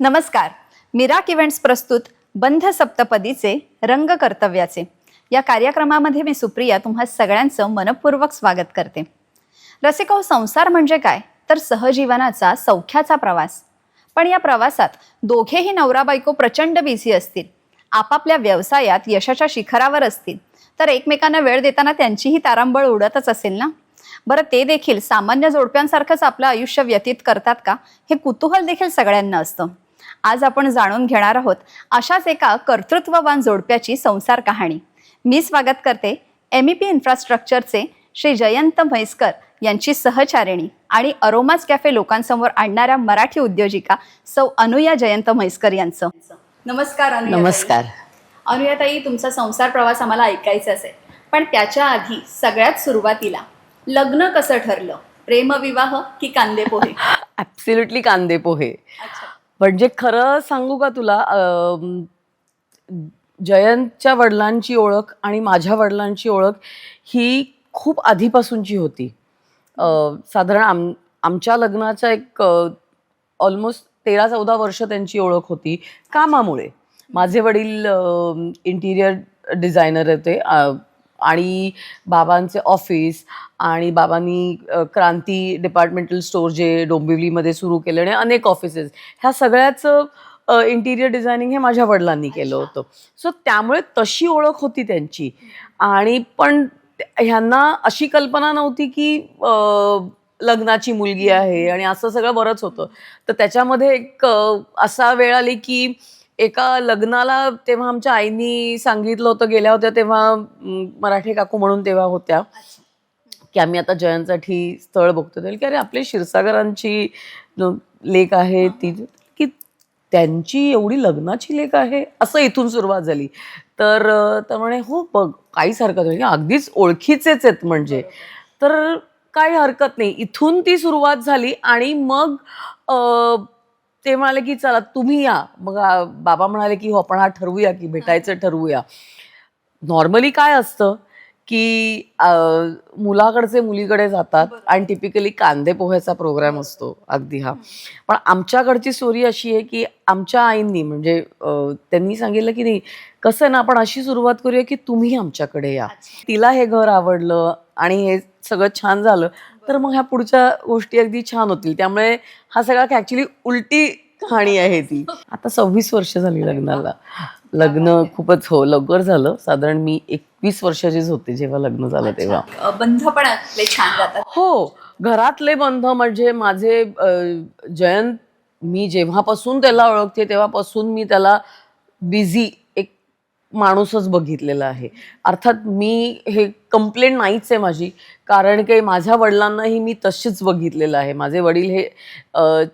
नमस्कार. Mirach events प्रस्तुत बंध सप्तपदीचे रंग कर्तव्याचे. या कार्यक्रमामध्ये मी सुप्रिया तुम्हा सगळ्यांचं मनपूर्वक स्वागत करते. रसिको संसार म्हणजे काय? तर सहजीवनाचा सौख्याचा प्रवास. पण या प्रवासात दोघेही नवरा बायको प्रचंड बिझी असतील. आपापल्या व्यवसायात यशाच्या शिखरावर असतील. तर एकमेकांना वेळ देताना त्यांचीही तारांबळ उडतच असेल ना? बरं ते देखील सामान्य जोडप्यांसारखंच आपलं आयुष्य व्यतीत करतात का? हे कुतूहल देखील सगळ्यांना असतं. आज आपण जाणून घेणार आहोत अशाच एका कर्तृत्ववान जोडप्याची संसार कहाणी. मी स्वागत करते एम ई पी इन्फ्रास्ट्रक्चरचे श्री जयंत म्हैसकर यांची सहचारिणी आणि अरोमाज कॅफे लोकांसमोर आणणाऱ्या मराठी उद्योजिका सौ अनुया जयंत म्हैसकर यांचं. नमस्कार. नमस्कार. अनुयाताई तुमचा संसार प्रवास आम्हाला ऐकायचा असेल पण त्याच्या आधी सगळ्यात सुरुवातीला लग्न कसं ठरलं? प्रेमविवाह की कांदे पोहे ऍब्सल्युटली कांदे पोहे म्हणजे खरं सांगू का तुला जयंतच्या वडिलांची ओळख आणि माझ्या वडिलांची ओळख ही खूप आधीपासूनची होती. साधारण आम आमच्या लग्नाच्या एक ऑलमोस्ट तेरा चौदा वर्ष त्यांची ओळख होती कामामुळे. माझे वडील इंटिरियर डिझायनर होते. आणि बाबांचे ऑफिस आणि बाबांनी क्रांती डिपार्टमेंटल स्टोअर जे डोंबिवलीमध्ये सुरू केलं आणि अनेक ऑफिसेस ह्या सगळ्याचं इंटिरियर डिझायनिंग हे माझ्या वडिलांनी केलं होतं. सो त्यामुळे तशी ओळख होती त्यांची. आणि पण ह्यांना अशी कल्पना नव्हती की लग्नाची मुलगी आहे आणि असं सगळं बरंच होतं. तर त्याच्यामध्ये एक असा वेळ आली की एका लग्नाला तेव्हा आमच्या आईनी सांगितलं होतं गेल्या होत्या तेव्हा मराठी काकू म्हणून तेव्हा होत्या. की आम्ही आता जयंतसाठी स्थळ बघतो की अरे आपली क्षीरसागरांची लेख आहे ती की त्यांची एवढी लग्नाची लेख आहे? असं इथून सुरुवात झाली. तर तर म्हणे हो बघ काहीच हरकत नाही. अगदीच ओळखीचेच आहेत म्हणजे. तर काही हरकत नाही. इथून ती सुरुवात झाली आणि मग ते म्हणाले की चला तुम्ही या. मग बाबा म्हणाले की हो आपण हा ठरवूया की भेटायचं ठरवूया. नॉर्मली काय असतं की मुलाकडचे मुलीकडे जातात आणि टिपिकली कांदे पोह्याचा प्रोग्राम असतो अगदी हा. पण आमच्याकडची स्टोरी अशी आहे की आमच्या आईंनी म्हणजे त्यांनी सांगितलं की नाही कसं ना आपण अशी सुरुवात करूया की तुम्ही आमच्याकडे या. तिला हे घर आवडलं आणि हे सगळं छान झालं. तर मग ह्या पुढच्या गोष्टी अगदी छान होतील. त्यामुळे हा सगळा ऍक्च्युली उलटी कहाणी आहे ती. आता सव्वीस वर्ष झाली लग्नाला. लग्न खूपच हो लवकर झालं. साधारण मी एकवीस वर्षाचीच होते जेव्हा लग्न झालं तेव्हा. बंध पण आपले छान जातात. हो घरातले बंध म्हणजे माझे जयंत मी जेव्हापासून त्याला ओळखते तेव्हापासून मी त्याला बिझी एक माणूसच बघितलेला आहे. अर्थात मी हे कंप्लेंट नाहीच आहे माझी. कारण की माझ्या वडिलांनाही मी तशीच बघितलेलं आहे. माझे वडील हे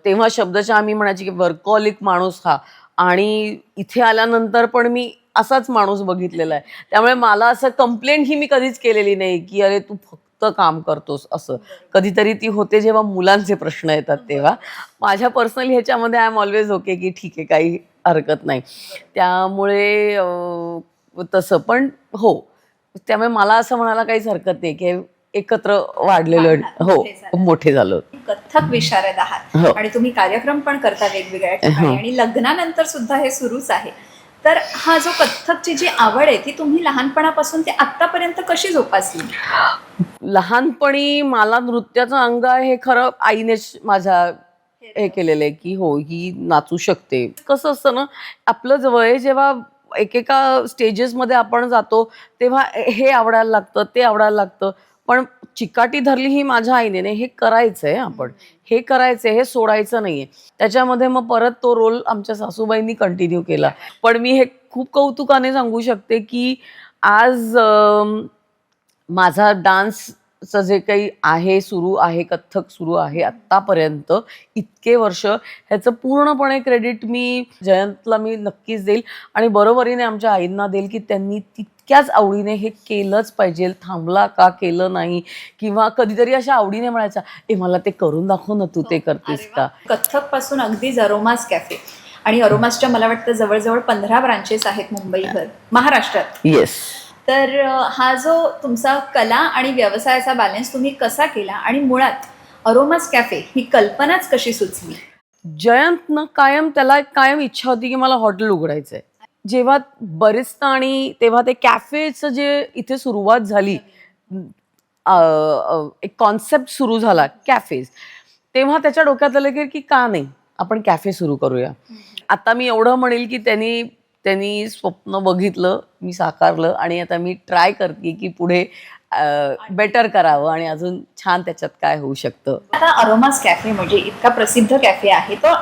तेव्हा शब्दशः आम्ही म्हणायची की वर्कॉलिक माणूस हा आणि इथे आल्यानंतर पण मी असाच माणूस बघितलेला आहे. त्यामुळे मला असं कंप्लेंट ही मी कधीच केलेली नाही की अरे तू फक्त काम करतोस असं. कधीतरी ती होते जेव्हा मुलांचे प्रश्न येतात तेव्हा. माझ्या पर्सनली ह्याच्यामध्ये आय एम ऑलवेज ओके की ठीक आहे काही हरकत नाही. त्यामुळे तसं. पण हो त्यामुळे मला असं म्हणायला काहीच हरकत नाही की एकत्र वाढलेलो हो मोठे झाले. मोठे झालो. कथ्थक विशारद आहात. हो. आणि तुम्ही कार्यक्रम पण करता वेगवेगळ्या हो. आणि लग्नानंतर सुद्धा हे सुरूच आहे. तर हा जो कथ्थकची जी आवड आहे ती तुम्ही लहानपणापासून ते आतापर्यंत कशी जोपासली? लहानपणी मला नृत्याचं अंग आहे हे खरं आईनेच माझ्या हे केलेलं आहे की हो ही नाचू शकते. कसं असतं ना आपलं वय जेव्हा एकेका स्टेजेसमध्ये आपण जातो तेव्हा हे आवडायला लागतं ते आवडायला लागतं. पण चिकाटी धरली ही माझ्या आईने हे करायचं आहे आपण. हे करायचं हे सोडायचं नाही आहे त्याच्यामध्ये मग परत तो रोल आमच्या सासूबाईंनी कंटिन्यू केला. पण मी हे खूप कौतुकाने सांगू शकते की आज माझा डान्स डान्सचं जे काही आहे सुरू आहे कथ्थक सुरू आहे आत्तापर्यंत इतके वर्ष ह्याचं पूर्णपणे क्रेडिट मी जयंतला मी नक्कीच देईल. आणि बरोबरीने आमच्या आईंना देईल की त्यांनी तितक्याच आवडीने हे केलंच पाहिजे. थांबला का केलं नाही? किंवा कधीतरी अशा आवडीने म्हणायचा ए मला ते करून दाखव ना तू ते करतेस का? कथ्थकपासून अगदीच अरोमास कॅफे. आणि अरोमासच्या मला वाटतं जवळजवळ पंधरा ब्रांचेस आहेत मुंबईभर. महाराष्ट्रात. येस तर हा जो तुमचा कला आणि व्यवसायाचा बॅलन्स तुम्ही कसा केला आणि मुळात अरोमास कॅफे ही कल्पनाच कशी सुचली? जयंतनं कायम त्याला एक कायम इच्छा होती की मला हॉटेल उघडायचंय. जेव्हा बरेचदा आणि तेव्हा ते कॅफेचं जे इथे सुरुवात झाली एक कॉन्सेप्ट सुरू झाला कॅफेज तेव्हा त्याच्या डोक्यात आलं की का नाही आपण कॅफे सुरू करूया. आता मी एवढं म्हणेल की त्यांनी त्यांनी स्वप्न बघितलं मी साकारलं आणि आता मी ट्राय करते की पुढे बेटर करावं आणि अजून छान त्याच्यात काय होऊ शकतं. आता अरोमास कॅफे म्हणजे इतका प्रसिद्ध कॅफे आहे. तो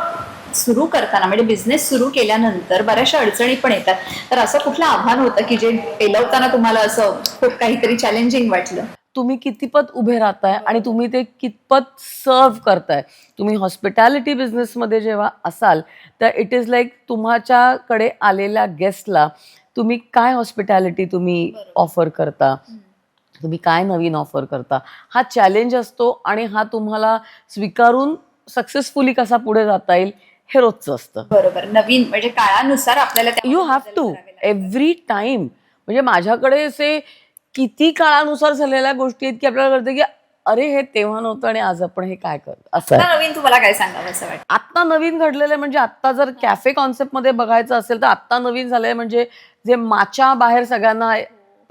सुरू करताना म्हणजे बिझनेस सुरू केल्यानंतर बऱ्याचशा अडचणी पण येतात. तर असं कुठलं आव्हान होतं की जे पेलवताना तुम्हाला असं खूप काहीतरी चॅलेंजिंग वाटलं? तुम्ही कितीपत उभे राहताय आणि तुम्ही ते कितपत सर्व करताय. तुम्ही हॉस्पिटॅलिटी बिझनेसमध्ये जेव्हा असाल तर इट इज लाईक तुमच्याकडे आलेल्या गेस्टला तुम्ही काय हॉस्पिटॅलिटी तुम्ही ऑफर करता? तुम्ही काय नवीन ऑफर करता? हा चॅलेंज असतो आणि हा तुम्हाला स्वीकारून सक्सेसफुली कसा पुढे जाता येईल हे रोजचं असतं. बरोबर. नवीन म्हणजे काळानुसार आपल्याला you have to every time म्हणजे माझ्याकडे असे किती काळानुसार झालेल्या गोष्टी आहेत की आपल्याला कळतं की अरे हे तेव्हा नव्हतं आणि आज आपण हे काय करतो असं आहे. आता नवीन तुम्हाला काय सांगावं असं वाटतं? आत्ता नवीन घडलेलं म्हणजे आत्ता जर कॅफे कॉन्सेप्टमध्ये बघायचं असेल तर आत्ता नवीन झालंय म्हणजे जे माच्या बाहेर सगळ्यांना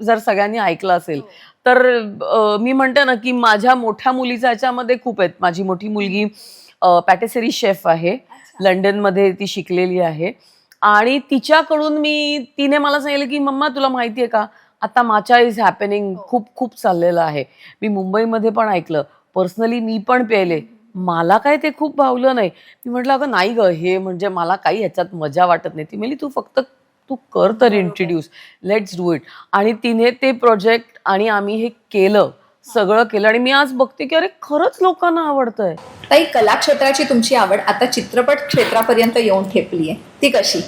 जर सगळ्यांनी ऐकलं असेल तर अं, मी म्हणते ना की माझ्या मोठ्या मुलीचा ह्याच्यामध्ये खूप आहेत. माझी मोठी मुलगी पॅटेसरी शेफ आहे. लंडनमध्ये ती शिकलेली आहे. आणि तिच्याकडून मी तिने मला सांगितलं की मम्मा तुला माहिती आहे का? आता माचा इज हॅपनिंग खूप खूप चाललेलं आहे. मी मुंबईमध्ये पण ऐकलं. पर्सनली मी पण प्यायले. मला काय ते खूप भावलं नाही. मी म्हटलं अगं नाही ग हे म्हणजे मला काही ह्याच्यात मजा वाटत नाही. ती म्हणली तू फक्त तू कर तर इंट्रोड्यूस लेट्स डू इट आणि तिने ते प्रोजेक्ट आणि आम्ही हे केलं. सगळं केलं आणि मी आज बघते की अरे खरंच लोकांना आवडतंय. ताई कला क्षेत्राची तुमची आवड आता चित्रपट क्षेत्रापर्यंत येऊन ठेपली आहे ती कशी?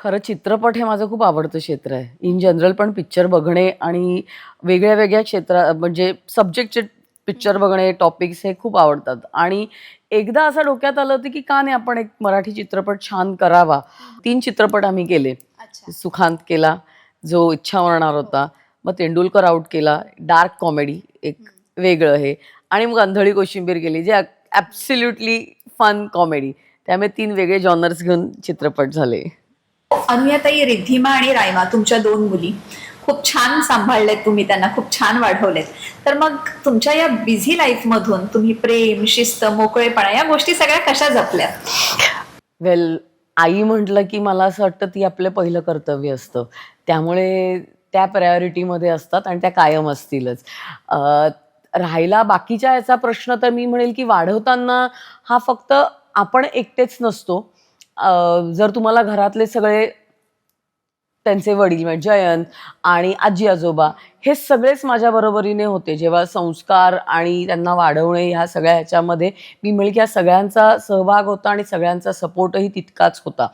खरं चित्रपट हे माझं खूप आवडतं क्षेत्र आहे. इन जनरल पण पिक्चर बघणे आणि वेगळ्या वेगळ्या क्षेत्रा म्हणजे सब्जेक्टचे पिक्चर बघणे टॉपिक्स हे खूप आवडतात. आणि एकदा असं डोक्यात आलं होतं की का नाही आपण एक मराठी चित्रपट छान करावा. तीन चित्रपट आम्ही केले. सुखांत केला जो इच्छा मरणार होता मग तेंडुलकर आउट केला डार्क कॉमेडी एक वेगळं हे. आणि मग अंधळी कोशिंबीर केली जे ॲब्सल्युटली फन कॉमेडी त्यामुळे तीन वेगळे जॉनर्स घेऊन चित्रपट झाले. अनुयाताई रिद्धिमा आणि रायमा तुमच्या दोन मुली खूप छान सांभाळलेत तुम्ही त्यांना खूप छान वाढवलेत. तर मग तुमच्या या बिझी लाईफ मधून तुम्ही प्रेम शिस्त मोकळेपणा या गोष्टी सगळ्या कशा जपल्या? वेल आई म्हटलं की मला असं वाटतं ती आपलं पहिलं कर्तव्य असतं. त्यामुळे त्या प्रायोरिटीमध्ये असतात आणि त्या कायम असतीलच. राहायला राहिला बाकीच्या याचा प्रश्न तर मी म्हणेल की वाढवताना हा फक्त आपण एकटेच नसतो. जर तुम्हाला घरातले सगळे त्यांचे वडील म्हणजे जयंत आणि आजी आजोबा हे सगळेच माझ्या बरोबरीने होते. जेव्हा संस्कार आणि त्यांना वाढवणे ह्या सगळ्या ह्याच्यामध्ये मी म्हणेल की ह्या सगळ्यांचा सहभाग होता आणि सगळ्यांचा सपोर्टही तितकाच होता.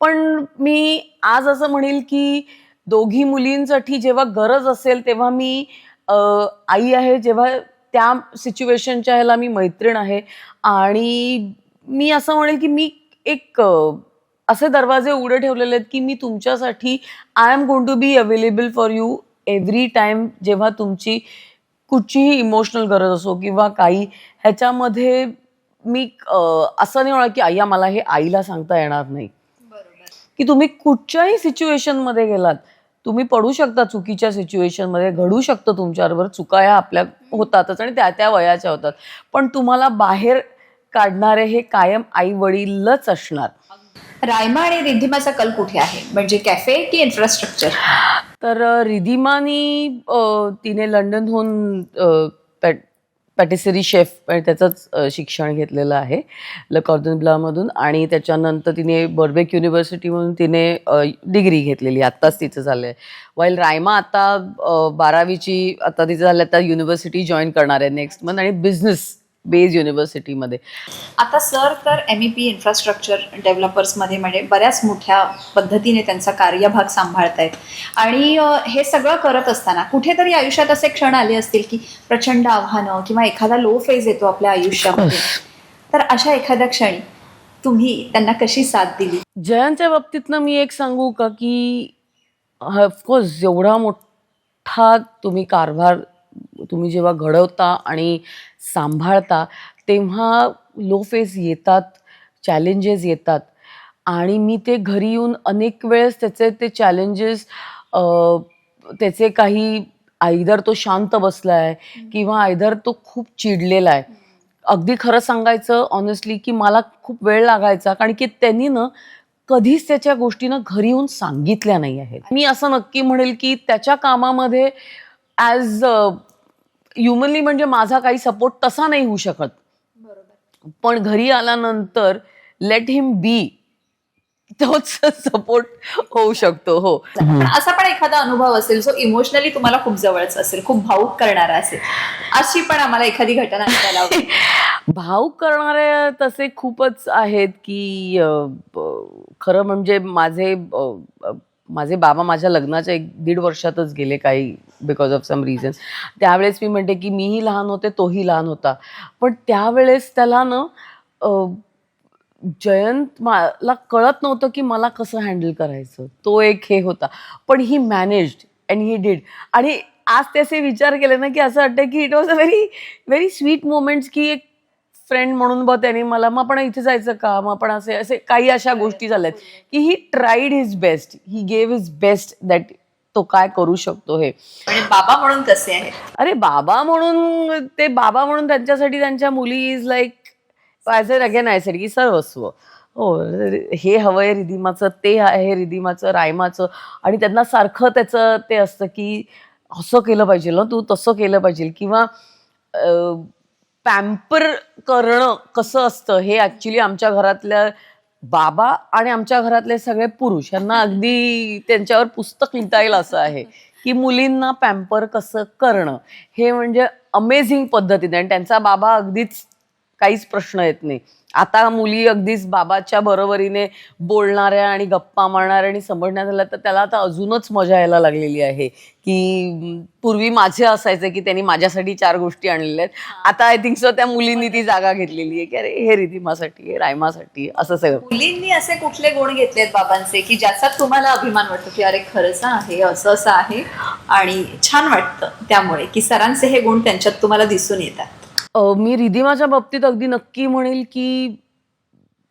पण मी आज असं म्हणेल की दोघी मुलींसाठी जेव्हा गरज असेल तेव्हा मी आई आहे जेव्हा त्या सिच्युएशनच्या ह्याला मी मैत्रीण आहे. आणि मी असं म्हणेल की मी एक असे दरवाजे उघडे ठेवलेले आहेत की मी तुमच्यासाठी I am going to be available for you every time जेव्हा तुमची कुठचीही इमोशनल गरज असो किंवा काही. ह्याच्यामध्ये मी असं नाही होणार की आय्या मला हे आईला सांगता येणार नाही. की तुम्ही कुठच्याही सिच्युएशनमध्ये गेलात तुम्ही पडू शकता चुकीच्या सिच्युएशनमध्ये घडू शकतं तुमच्याबरोबर चुका ह्या आपल्या होतातच आणि त्या त्या वयाच्या होतात. पण तुम्हाला बाहेर काढणारे हे कायम आई वडीलच असणार. रायमा आणि रिधिमाचा कल कुठे आहे? म्हणजे कॅफे की इन्फ्रास्ट्रक्चर तर रिधिमानी तिने लंडनहून पॅट पॅटिसरी शेफ त्याचंच शिक्षण घेतलेलं आहे ल कॉर्दन ब्लामधून. आणि त्याच्यानंतर तिने बर्बेक युनिव्हर्सिटीमधून तिने डिग्री घेतलेली. आत्ताच तिचं झालं आहे वाईल रायमा आता बारावीची आता तिचं झालं आता युनिव्हर्सिटी जॉईन करणार आहे नेक्स्ट मंथ आणि बिझनेस बेज युनिव्हर्सिटीमध्ये. आता सर तर एम ई पी इन्फ्रास्ट्रक्चर डेव्हलपर्समध्ये म्हणजे बऱ्याच मोठ्या पद्धतीने त्यांचा कार्यभाग सांभाळत आहेत आणि हे सगळं करत असताना कुठेतरी आयुष्यात असे क्षण आले असतील की प्रचंड आव्हानं किंवा एखादा लो फेज येतो आपल्या आयुष्यामध्ये. तर अशा एखाद्या क्षणी तुम्ही त्यांना कशी साथ दिली? जयंतच्या बाबतीतनं मी एक सांगू का की ऑफकोर्स एवढा मोठा तुम्ही कारभार तुम्ही जेव्हा घडवता आणि सांभाळता तेव्हा लो फेस येतात चॅलेंजेस येतात. आणि मी ते घरी येऊन अनेक वेळेस त्याचे ते चॅलेंजेस त्याचे काही आयदर तो शांत बसला आहे किंवा आयदर तो खूप चिडलेला आहे. अगदी खरं सांगायचं ऑनेस्टली की मला खूप वेळ लागायचा कारण की त्यांनी ना कधीच त्याच्या गोष्टीनं घरी येऊन सांगितल्या नाही आहेत. मी असं नक्की म्हणेल की त्याच्या कामामध्ये ॲज ह्युमनली म्हणजे माझा काही सपोर्ट तसा नाही होऊ शकत. पण घरी आल्यानंतर लेट हिम बी तोच सपोर्ट होऊ शकतो हो. असा पण एखादा अनुभव असेल जो इमोशनली तुम्हाला खूप जवळचा असेल खूप भाऊक करणारा असेल अशी पण आम्हाला एखादी घटना ऐकायला आवडेल. भाव करणारे तसे खूपच आहेत की खरं म्हणजे माझे माझे बाबा माझ्या लग्नाच्या एक दीड वर्षातच गेले काही बिकॉज ऑफ सम रिझन त्यावेळेस मी म्हणते की मीही लहान होते तोही लहान होता. पण त्यावेळेस त्याला ना जयंत मला कळत नव्हतं की मला कसं हँडल करायचं. तो एक हे होता. पण he managed and he did आणि आज त्याचे विचार केले ना की असं वाटतं की it was a very very sweet moments की एक फ्रेंड म्हणून बघ त्याने मला मग आपण इथे जायचं का? मग आपण असे असे काही अशा गोष्टी झाल्यात. की he tried his best he gave his best that तो काय करू शकतो हे? आणि बाबा म्हणून कसे आहेत? अरे बाबा म्हणून ते बाबा म्हणून त्यांच्यासाठी त्यांच्या मुली is like as a again I की सर्वस्व. हो हे हवंय रिदिमाचं ते आहे रिदिमाचं रायमाचं आणि त्यांना सारखं त्याचं ते असतं की असं केलं पाहिजे ना तू तसं केलं पाहिजे. किंवा पॅम्पर करणं कसं असतं हे ॲक्च्युली आमच्या घरातल्या बाबा आणि आमच्या घरातले सगळे पुरुष यांना अगदी त्यांच्यावर पुस्तक लिहिता येईल असं आहे की मुलींना पॅम्पर कसं करणं हे म्हणजे अमेझिंग पद्धतीने. आणि त्यांचा बाबा अगदीच काहीच प्रश्न येत नाही. आता मुली अगदीच बाबाच्या बरोबरीने बोलणाऱ्या आणि गप्पा मारणाऱ्या आणि समजण्यात आल्या तर त्याला आता अजूनच मजा यायला लागलेली आहे. की पूर्वी माझे असायचं की त्यांनी माझ्यासाठी चार गोष्टी आणलेल्या आहेत. आता आय थिंक सो त्या मुलींनी ती जागा घेतलेली आहे की अरे हे रिधिमासाठी हे रायमासाठी असं सगळं. मुलींनी असे कुठले गुण घेतलेत बाबांचे की ज्याचा तुम्हाला अभिमान वाटतो की अरे खरंच हा, हे असं असं आहे. आणि छान वाटतं त्यामुळे की सरांचे हे गुण त्यांच्यात तुम्हाला दिसून येतात. मी रिधिमाच्या बाबतीत अगदी नक्की म्हणेल की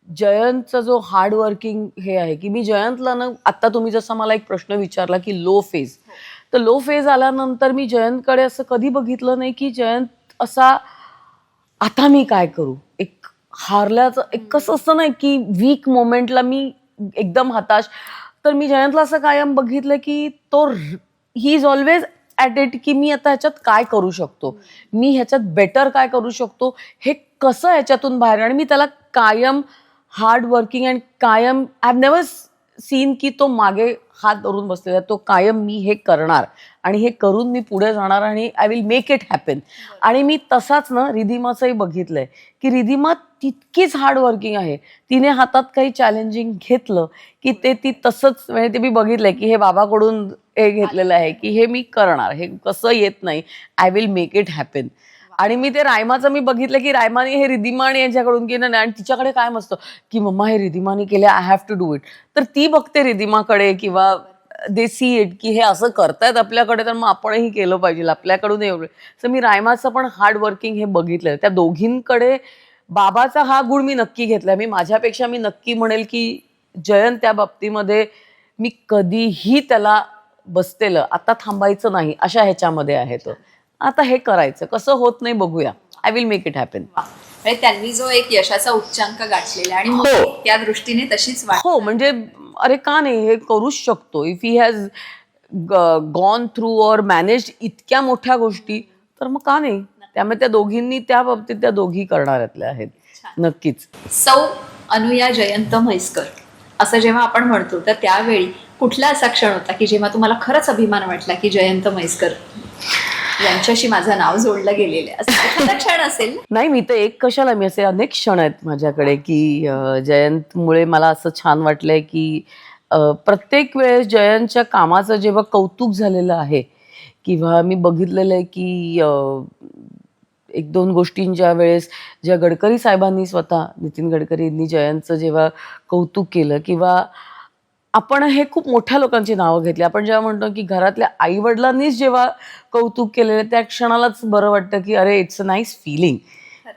जयंतचा जो हार्ड वर्किंग हे आहे की मी जयंतला ना आत्ता तुम्ही जसा मला एक प्रश्न विचारला की लो फेज तर लो फेज आल्यानंतर मी जयंतकडे असं कधी बघितलं नाही की जयंत असा आता मी काय करू? एक हारल्याचं एक कसं असतं ना की वीक मोमेंटला मी एकदम हताश. तर मी जयंतला असं कायम बघितलं की तो he is always at it की मी आता ह्याच्यात काय करू शकतो? मी ह्याच्यात बेटर काय करू शकतो? हे कसं ह्याच्यातून बाहेर आणि मी त्याला कायम हार्ड वर्किंग अँड कायम आय हॅव नेवर सीन की तो मागे हात धरून बसलेला आहे. तो कायम मी हे करणार आणि हे करून मी पुढे जाणार आणि I will make it happen आणि मी तसाच ना रिधिमाचंही बघितलंय की रिधिमा तितकीच हार्ड वर्किंग आहे. तिने हातात काही चॅलेंजिंग घेतलं की ते ती तसंच म्हणजे ते मी बघितलंय की हे बाबाकडून हे घेतलेलं आहे की हे मी करणार. हे कसं येत नाही. I will make it happen आणि मी ते रायमाचं मी बघितलं की रायमाने हे रिधिमा आणि यांच्याकडून केलं नाही आणि तिच्याकडे काय मस्त की मम्मा हे रिधिमाने केले I have to do it तर ती बघते रिधिमाकडे किंवा दे सी इट की हे असं करतायत आपल्याकडे तर मग आपणही केलं पाहिजे आपल्याकडून एवढं. तर मी रायमाचं पण हार्डवर्किंग हे बघितलं. त्या दोघींकडे बाबाचा हा गुण मी नक्की घेतलाय. मी माझ्यापेक्षा मी नक्की म्हणेल की जयंत त्या बाबतीमध्ये मी कधीही त्याला बसतेलं. आता थांबायचं नाही. अशा ह्याच्यामध्ये आहे तो. आता हे करायचं. कसं होत नाही बघूया. I will make it happen त्यांनी जो एक यशाचा उच्चांक गाठलेला आणि हो. त्या दृष्टीने तशीच वाट हो म्हणजे अरे का नाही हे करूच शकतो. If he has gone through or manage इतक्या मोठ्या गोष्टी तर मग का नाही? त्यामुळे त्या दोघींनी त्या बाबतीत त्या दोघी करणाऱ्यातल्या आहेत. नक्कीच. सौ अनुया जयंत म्हैसकर. असं जेव्हा आपण म्हणतो तर त्यावेळी कुठला असा क्षण होता की जेव्हा तुम्हाला खरंच अभिमान वाटला की जयंत म्हैसकर यांच्याशी माझं नाव जोडलं गेलेलं असं क्षण असेल नाही मी तर एक कशाला मी असे अनेक क्षण आहेत माझ्याकडे की जयंतमुळे मला असं छान वाटलंय की प्रत्येक वेळेस जयंतच्या कामाचं जेव्हा कौतुक झालेलं आहे किंवा मी बघितलेलं आहे की एक दोन गोष्टींच्या वेळेस ज्या गडकरी साहेबांनी स्वतः नितीन गडकरींनी जयंतचं जेव्हा कौतुक केलं किंवा आपण हे खूप मोठ्या लोकांची नावं घेतली. आपण जेव्हा म्हणतो की घरातल्या आई वडिलांनीच जेव्हा कौतुक केलेलं त्या क्षणालाच बरं वाटतं की अरे इट्स अ नाईस फिलिंग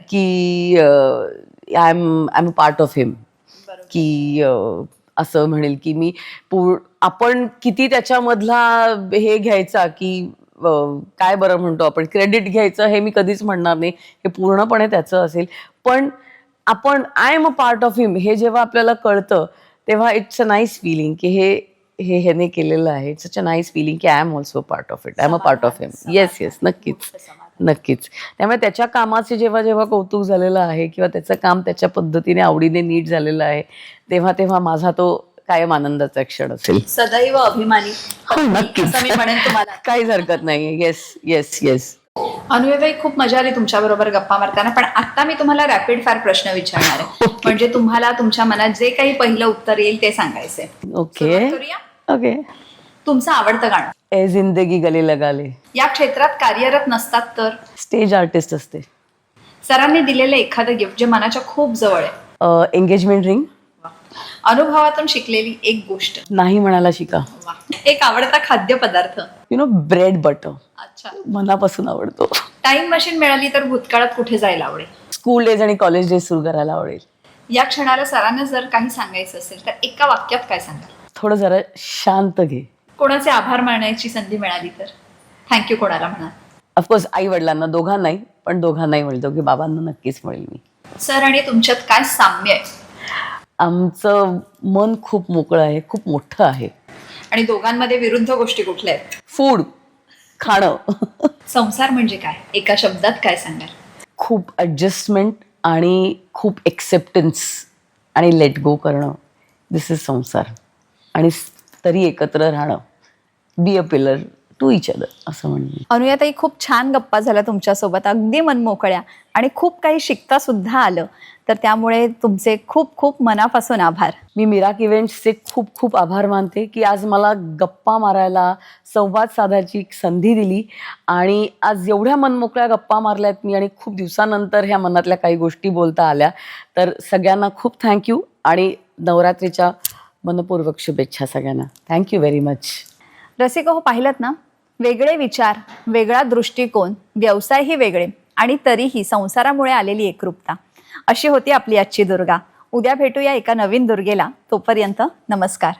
की I am I am a part of him की असं म्हणेल की मी पूर आपण किती त्याच्यामधला हे घ्यायचा की काय बरं म्हणतो आपण क्रेडिट घ्यायचं हे मी कधीच म्हणणार नाही. हे पूर्णपणे त्याचं असेल. पण आपण I am a part of him हे जेव्हा आपल्याला कळतं तेव्हा इट्स अ नाईस फिलिंग की हे हे ह्याने केलेलं आहे. इट्स अ नाईस फिलिंग की I am also part of it I am a part of him yes yes नक्कीच. नक्कीच. त्यामुळे त्याच्या कामाचे जेव्हा जेव्हा कौतुक झालेलं आहे किंवा त्याचं काम त्याच्या पद्धतीने आवडीने नीट झालेलं आहे तेव्हा तेव्हा माझा तो कायम आनंदाचा क्षण असेल. सदैव अभिमानी. हो नक्कीच. काहीच हरकत नाही येस येस येस अनुयाबाई खूप मजा आली तुमच्या बरोबर गप्पा मारताना पण आता मी तुम्हाला रॅपिड फायर प्रश्न विचारणार आहे. म्हणजे तुम्हाला तुमच्या मनात जे काही पहिलं उत्तर येईल ते सांगायचे ओके ओके तुमचं आवडतं गाणं? ए जिंदगी गले लगाले. या क्षेत्रात कार्यरत नसतात तर? स्टेज आर्टिस्ट असते. सरांनी दिलेलं एखादं गिफ्ट जे मनाच्या खूप जवळ आहे. एंगेजमेंट रिंग अनुभवातून शिकलेली एक गोष्ट. नाही म्हणायला शिका. वा. एक आवडता खाद्यपदार्थ. यु नो ब्रेड बटर अच्छा. मनापासून आवडतो. टाइम मशीन मिळाली तर भूतकाळात कुठे जायला आवडेल? स्कूल डेज आणि कॉलेज डेज सुरू करायला आवडेल. या क्षणाला सरांना जर काही सांगायचं असेल तर एका वाक्यात काय सांगाल? थोडं जरा शांत घे. कोणाचे आभार मानण्याची संधी मिळाली तर? थँक्यू कोणाला म्हणा ऑफकोर्स आई वडिलांना दोघांनाही पण दोघांनाही मिळेल दोघे बाबांना नक्कीच मिळेल मी. सर आणि तुमच्यात काय साम्य आहे? आमचं मन खूप मोकळं आहे खूप मोठं आहे. आणि दोघांमध्ये विरुद्ध गोष्टी कुठल्या आहेत? फूड खाणं. संसार म्हणजे काय? एका शब्दात काय सांगाल? खूप ॲडजस्टमेंट आणि खूप एक्सेप्टन्स आणि लेट गो करणं. दिस इज संसार. आणि तरी एकत्र राहणं. Be a pillar to each other असं म्हणणे अनुयाताई खूप छान गप्पा झाल्या तुमच्यासोबत. अगदी मनमोकळ्या आणि खूप काही शिकता सुद्धा आलं. तर त्यामुळे तुमचे खूप खूप मनापासून आभार. मी मिराक इव्हेंट्सचे खूप खूप आभार मानते की आज मला गप्पा मारायला संवाद साधायची एक संधी दिली. आणि आज एवढ्या मनमोकळ्या गप्पा मारल्यात मी आणि खूप दिवसानंतर ह्या मनातल्या काही गोष्टी बोलता आल्या. तर सगळ्यांना खूप थँक्यू आणि नवरात्रीच्या मनपूर्वक शुभेच्छा सगळ्यांना. थँक्यू व्हेरी मच रसिक हो पाहिलं ना? वेगळे विचार वेगळा दृष्टिकोन व्यवसायही वेगळे आणि तरीही संसारामुळे आलेली एकरूपता. अशी होती आपली आजची दुर्गा. उद्या भेटूया एका नवीन दुर्गेला. तोपर्यंत नमस्कार.